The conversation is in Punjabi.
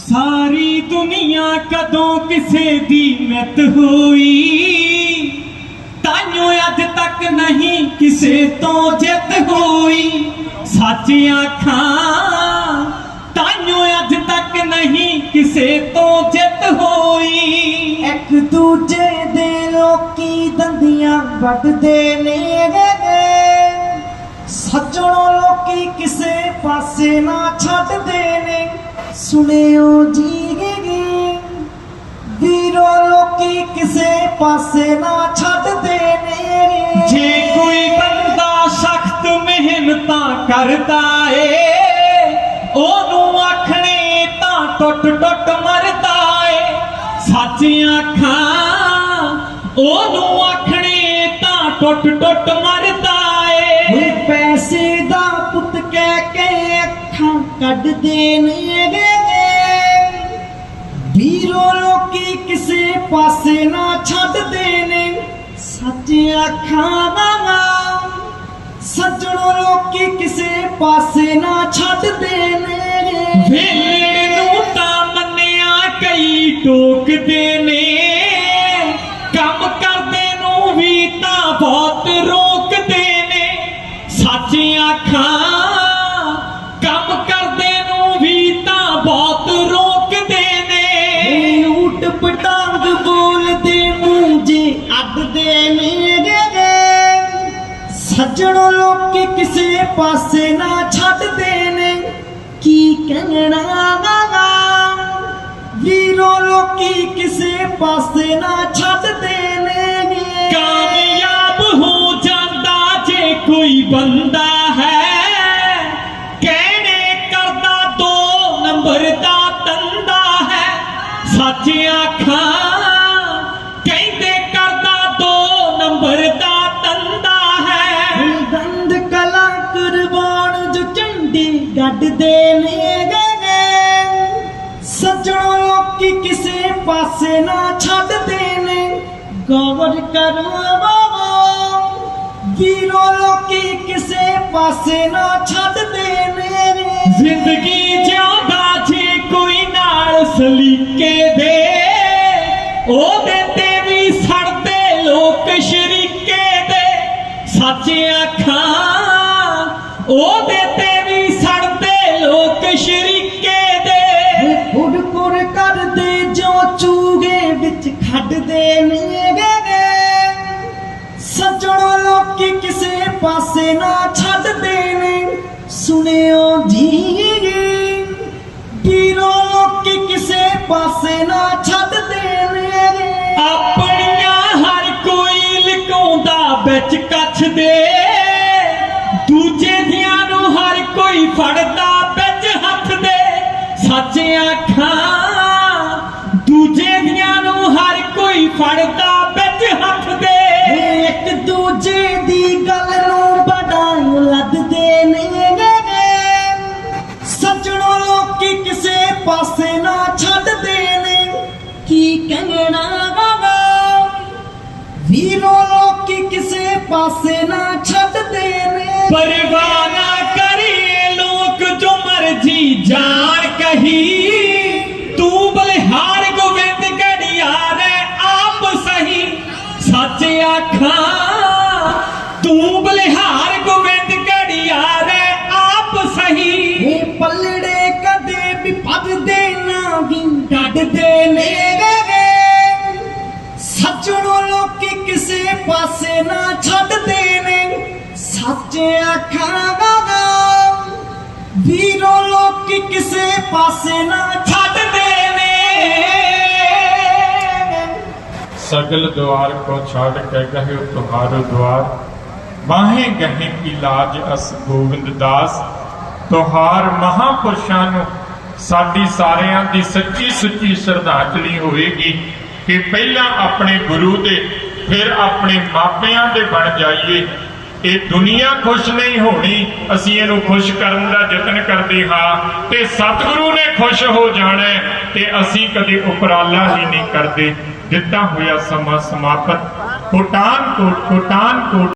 ਸਾਰੀ ਦੁਨੀਆ ਕਦੋਂ ਕਿਸੇ ਦੀ ਮਿੱਤ ਹੋਈ? ਤਾਈਓ ਅੱਜ ਤੱਕ ਨਹੀਂ ਕਿਸੇ ਤੋਂ ਜਿੱਤ ਹੋਈ। ਸੱਚ ਆਖਾਂ, ਤਾਈਓ ਅੱਜ ਤੱਕ ਨਹੀਂ ਕਿਸੇ ਤੋਂ ਜਿੱਤ ਹੋਈ। ਇੱਕ ਦੂਜੇ ਦੇ ਲੋਕੀ ਦੰਦੀਆਂ ਵੱਢਦੇ ਨੇ ਸੱਜਣੋ ਲੋਕੀ ਕਿਸੇ ਪਾਸੇ ਨਾ ਛੱਡਦੇ। ਸੁਣਿਓ ਜੀ ਵੀਰੋ ਲੋਕੀ ਕਿਸੇ ਪਾਸੇ ਨਾ ਛੱਡਦੇ ਨੇ ਜੇ ਕੋਈ ਬੰਦਾ ਸਖਤ ਮਿਹਨਤਾਂ ਕਰਦਾ ਏ ਉਹਨੂੰ ਆਖਣੇ ਤਾਂ ਟੁੱਟ ਟੁੱਟ ਮਰਦਾ ਏ। ਸੱਚ ਆਖਾਂ ਉਹਨੂੰ ਆਖਣੇ ਤਾਂ ਟੁੱਟ ਟੁੱਟ ਮਰਦਾ ਏ। ਪੈਸੇ ਦਾ ਪੁੱਤ ਕਹਿ ਕੇ ਅੱਖਾਂ ਕੱਢਦੇ ਨੇ ਵੀਰੋ ਲੋਕੀ ਕਿਸੇ ਪਾਸੇ ਨਾ ਛੱਡਦੇ ਨੇ। ਸੱਚ ਅੱਖਾਂ ਦਾ ਸੱਜਣੋ ਲੋਕੀ ਕਿਸੇ ਪਾਸੇ ਨਾ ਛੱਡਦੇ ਨੇ। ਵੇਲੇ ਨੂੰ ਤਾਂ ਮੰਨਿਆ ਕਈ ਟੋਕਦੇ ਨੇ। ਕੰਮ ਕਰਦੇ ਨੂੰ ਵੀ ਤਾਂ ਬਹੁਤ ਰੋਕਦੇ ਨੇ। ਸੱਚ ਅੱਖਾਂ ਮੂੰਜੇ ਅੱਡਦੇ ਨੇ ਸੱਜਣੋ ਲੋਕੀ ਕਿਸੇ ਪਾਸੇ ਨਾ ਛੱਡਦੇ ਨੇ ਕੀ ਕਹਿਣਾ ਗਾ ਵੀਰੋ ਲੋਕੀ ਕਿਸੇ ਪਾਸੇ ਨਾ ਛੱਡਦੇ ਨੇ ਕਾਮਯਾਬ ਹੋ ਜਾਂਦਾ ਜੇ ਕੋਈ ਬੰਦਾ ਹੈ ਕਹਿਣੇ ਕਰਦਾ ਦੋ ਨੰਬਰ ਦਾ ਤੰਦਾ ਹੈ ਸੱਚ ਆਖਾਂ ਗੱਡਦੇ ਨੇ ਸੱਜਣੋ ਲੋਕੀ ਕਿਸੇ ਪਾਸੇ ਨਾ ਛੱਡਦੇ ਨੇ। ਗੌਰ ਕਰੋ ਬਾਬਾ, ਵੀਰੋ ਲੋਕੀ ਕਿਸੇ ਪਾਸੇ ਨਾ ਛੱਡਦੇ ਨੇ। ਜ਼ਿੰਦਗੀ ਜਿਉਂਦਾ ਜੇ ਕੋਈ ਨਾਲ ਸਲੀਕੇ ਦੇ, ਉਹਦੇ ਤੇ ਵੀ ਸੜਦੇ ਲੋਕ ਸ਼ਰੀਕੇ ਦੇ। ਸੱਚ ਆਖਾਂ, ਉਹਦੇ ਤੇ ਸ਼ਰੀਕੇ ਦੇ। ਕੁੜ ਕੁੜ ਕਰਦੇ ਜੋ ਚੂਗੇ ਵਿੱਚ ਖੱਡਦੇ ਨੇ ਸੱਜਣੋ ਲੋਕੀ ਕਿਸੇ ਪਾਸੇ ਨਾ ਛੱਡਦੇ ਨੇ। ਸੁਣਿਓ ਜੀ। ਵੀਰੋ ਲੋਕੀ ਕਿਸੇ ਪਾਸੇ ਨਾ ਛੱਡਦੇ ਨੇ। ਆਪਣੀਆਂ ਹਰ ਕੋਈ ਲੁਕਾਉਂਦਾ ਵਿੱਚ ਕੱਛ ਦੇ। ਦੂਜੇ ਦੀਆਂ ਨੂੰ ਹਰ ਕੋਈ ਫੜਦਾ ਆਖਾਂ ਦੂਜੇ ਦੀਆਂ ਨੂੰ ਹਰ ਕੋਈ ਫੜਦਾ ਵਿੱਚ ਹੱਥ ਦੇ। ਇੱਕ ਦੂਜੇ ਦੀ ਗੱਲ ਨੂੰ ਬੜਾਈ ਲੱਦਦੇ ਨੇ। ਸੱਜਣੋ ਲੋਕੀ ਕਿਸੇ ਪਾਸੇ ਨਾ ਛੱਡਦੇ ਨੇ। ਕੀ ਕਹਿਣਾ ਗਾ ਵੀਰੋ ਲੋਕੀ ਕਿਸੇ ਪਾਸੇ ਨਾ ਛੱਡਦੇ ਨੇ। ਪਰਵਾਹ ਨਾ ਕਰੀਏ ਲੋਕ ਜੋ ਮਰਜ਼ੀ ਜਾਣ ਕਹੀ। ਆਖਾਂ ਤੂੰ ਬਲਿਹਾਰ ਗੋਬਿੰਦ ਗੜਿਆਰੇ ਆਪ ਸਹੀ। ਇਹ ਪੱਲੜੇ ਕਦੇ ਵੀ ਭੱਜਦੇ ਨਾ ਵੀ ਡੱਡਦੇ ਨੇ। ਸੱਜਣੋ ਲੋਕੀ ਕਿਸੇ ਪਾਸੇ ਨਾ ਛੱਡਦੇ ਨੇ। ਸੱਚ ਆਖਾਂ ਗਾ ਵੀਰੋ ਲੋਕੀ ਕਿਸੇ ਪਾਸੇ ਨਾ सगल द्वार को छाड़ के गहे तुम्हारो द्वार बाहें गहे की लाज अस ਗੋਬਿੰਦ ਦਾਸ ਤੁਹਾਰ ਮਹਾਪੁਰਸ਼ਾਂ ਨੂੰ ਸਾਡੀ ਸਾਰਿਆਂ ਦੀ ਸੱਚੀ ਸੁੱਚੀ ਸ਼ਰਧਾਂਜਲੀ ਹੋਵੇਗੀ ਕਿ ਪਹਿਲਾਂ ਆਪਣੇ ਗੁਰੂ ਦੇ ਫਿਰ ਆਪਣੇ ਮਾਪਿਆਂ ਦੇ ਬਣ ਜਾਈਏ ਇਹ ਦੁਨੀਆ ਖੁਸ਼ ਨਹੀਂ ਹੋਣੀ, ਅਸੀਂ ਇਹਨੂੰ ਖੁਸ਼ ਕਰਨ ਦਾ ਯਤਨ ਕਰਦੇ ਹਾਂ ਤੇ ਸਤਿਗੁਰੂ ਨੇ ਖੁਸ਼ ਹੋ ਜਾਣਾ ਤੇ ਅਸੀਂ ਕਦੇ ਉਪਰਾਲਾ ਹੀ ਨਹੀਂ ਕਰਦੇ। ਦਿੱਤਾ ਹੋਇਆ ਸਮਾਂ ਸਮਾਪਤ। ਕੋਟਾਨ ਕੋਟ ਕੋਟਾਨ ਕੋਟ।